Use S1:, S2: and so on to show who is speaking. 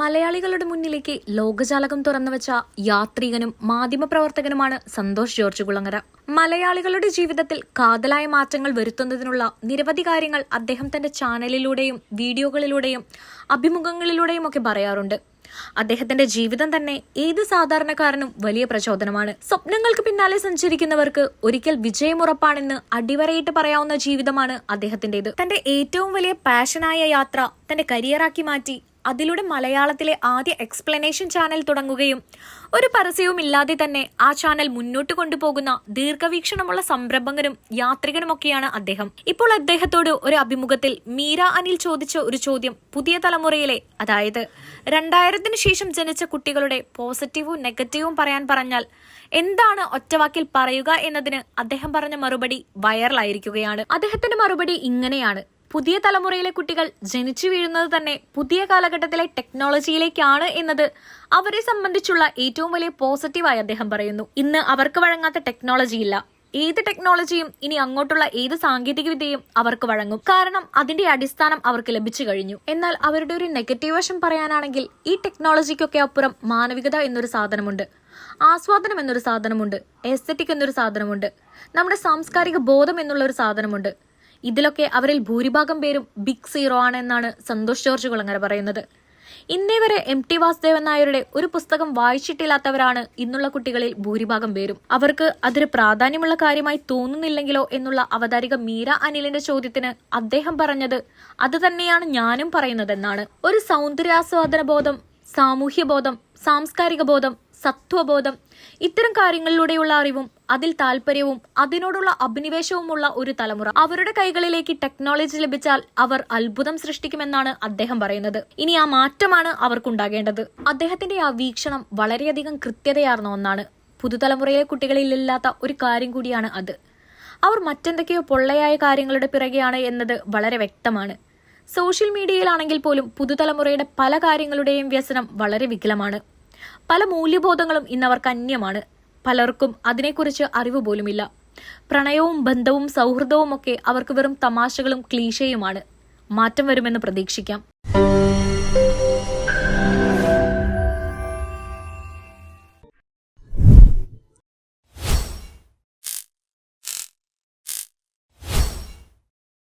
S1: മലയാളികളുടെ മുന്നിലേക്ക് ലോകജാലകം തുറന്നുവച്ച യാത്രികനും മാധ്യമപ്രവർത്തകനുമാണ് സന്തോഷ് ജോർജ് കുളങ്ങര. മലയാളികളുടെ ജീവിതത്തിൽ കാതലായ മാറ്റങ്ങൾ വരുത്തുന്നതിനുള്ള നിരവധി കാര്യങ്ങൾ അദ്ദേഹം തന്റെ ചാനലിലൂടെയും വീഡിയോകളിലൂടെയും അഭിമുഖങ്ങളിലൂടെയും ഒക്കെ പറയാറുണ്ട്. അദ്ദേഹത്തിന്റെ ജീവിതം തന്നെ ഏത് സാധാരണക്കാരനും വലിയ പ്രചോദനമാണ്. സ്വപ്നങ്ങൾക്ക് പിന്നാലെ സഞ്ചരിക്കുന്നവർക്ക് ഒരിക്കൽ വിജയമുറപ്പാണെന്ന് അടിവരയിട്ട് പറയാവുന്ന ജീവിതമാണ് അദ്ദേഹത്തിന്റേത്. തന്റെ ഏറ്റവും വലിയ പാഷനായ യാത്ര തന്റെ കരിയറാക്കി മാറ്റി അതിലൂടെ മലയാളത്തിലെ ആദ്യ എക്സ്പ്ലനേഷൻ ചാനൽ തുടങ്ങുകയും ഒരു പരസ്യവുമില്ലാതെ തന്നെ ആ ചാനൽ മുന്നോട്ട് കൊണ്ടുപോകുന്ന ദീർഘവീക്ഷണമുള്ള സംരംഭകനും യാത്രികനുമൊക്കെയാണ് അദ്ദേഹം. ഇപ്പോൾ അദ്ദേഹത്തോട് ഒരു അഭിമുഖത്തിൽ മീര അനിൽ ചോദിച്ച ഒരു ചോദ്യം പുതിയ തലമുറയിലെ അതായത് രണ്ടായിരത്തിന് ശേഷം ജനിച്ച കുട്ടികളുടെ പോസിറ്റീവും നെഗറ്റീവും പറയാൻ പറഞ്ഞാൽ എന്താണ് ഒറ്റവാക്കിൽ പറയുക എന്നതിന് അദ്ദേഹം പറഞ്ഞ മറുപടി വൈറലായിരിക്കുകയാണ് അദ്ദേഹത്തിന്റെ മറുപടി ഇങ്ങനെയാണ്. പുതിയ തലമുറയിലെ കുട്ടികൾ ജനിച്ചു വീഴുന്നത് തന്നെ പുതിയ കാലഘട്ടത്തിലെ ടെക്നോളജിയിലേക്കാണ് എന്നത് അവരെ സംബന്ധിച്ചുള്ള ഏറ്റവും വലിയ പോസിറ്റീവായി അദ്ദേഹം പറയുന്നു. ഇന്ന് അവർക്ക് വഴങ്ങാത്ത ടെക്നോളജി ഇല്ല ഏത് ടെക്നോളജിയും ഇനി അങ്ങോട്ടുള്ള ഏത് സാങ്കേതിക വിദ്യയും അവർക്ക് വഴങ്ങും. കാരണം അതിന്റെ അടിസ്ഥാനം അവർക്ക് ലഭിച്ചു കഴിഞ്ഞു. എന്നാൽ അവരുടെ ഒരു നെഗറ്റീവ് വശം പറയാനാണെങ്കിൽ ഈ ടെക്നോളജിക്കൊക്കെ അപ്പുറം മാനവികത എന്നൊരു സാധനമുണ്ട്. ആസ്വാദനം എന്നൊരു സാധനമുണ്ട്. എസ്തറ്റിക് എന്നൊരു സാധനമുണ്ട്. നമ്മുടെ സാംസ്കാരിക ബോധം എന്നുള്ള ഒരു സാധനമുണ്ട്. ഇതിലൊക്കെ അവരിൽ ഭൂരിഭാഗം പേരും ബിഗ് സീറോ ആണ് എന്നാണ് സന്തോഷ് ജോർജ് കുളങ്ങര പറയുന്നത്. ഇന്നേ വരെ എം ടി വാസുദേവൻ നായരുടെ ഒരു പുസ്തകം വായിച്ചിട്ടില്ലാത്തവരാണ് ഇന്നുള്ള കുട്ടികളിൽ ഭൂരിഭാഗം പേരും. അവർക്ക് അതൊരു പ്രാധാന്യമുള്ള കാര്യമായി തോന്നുന്നില്ലെങ്കിലോ എന്നുള്ള അവതാരിക മീര അനിലിന്റെ ചോദ്യത്തിന് അദ്ദേഹം പറഞ്ഞത് അത് തന്നെയാണ് ഞാനും പറയുന്നതെന്നാണ്. ഒരു സൗന്ദര്യാസ്വാദന ബോധം സാമൂഹ്യ ബോധം സാംസ്കാരിക ബോധം സത്വബോധം. ഇത്തരം കാര്യങ്ങളിലൂടെയുള്ള അറിവും അതിൽ താല്പര്യവും അതിനോടുള്ള അഭിനിവേശവുമുള്ള ഒരു തലമുറ. അവരുടെ കൈകളിലേക്ക് ടെക്നോളജി ലഭിച്ചാൽ അവർ അത്ഭുതം സൃഷ്ടിക്കുമെന്നാണ് അദ്ദേഹം പറയുന്നത്. ഇനി ആ മാറ്റമാണ് അവർക്കുണ്ടാകേണ്ടത്. അദ്ദേഹത്തിന്റെ ആ വീക്ഷണം വളരെയധികം കൃത്യതയാർന്ന ഒന്നാണ്. പുതുതലമുറയിലെ കുട്ടികളിലില്ലാത്ത ഒരു കാര്യം കൂടിയാണ് അത്. അവർ മറ്റെന്തൊക്കെയോ പൊള്ളയായ കാര്യങ്ങളുടെ പിറകെയാണ് എന്നത് വളരെ വ്യക്തമാണ്. സോഷ്യൽ മീഡിയയിലാണെങ്കിൽ പോലും പുതുതലമുറയുടെ പല കാര്യങ്ങളുടെയും വ്യസനം വളരെ വികലമാണ്. പല മൂല്യബോധങ്ങളും ഇന്നവർക്ക് അന്യമാണ്. പലർക്കും അതിനെക്കുറിച്ച് അറിവ് പോലുമില്ല. പ്രണയവും ബന്ധവും സൗഹൃദവും ഒക്കെ അവർക്ക് വെറും തമാശകളും ക്ലീശയുമാണ്. മാറ്റം വരുമെന്ന് പ്രതീക്ഷിക്കാം.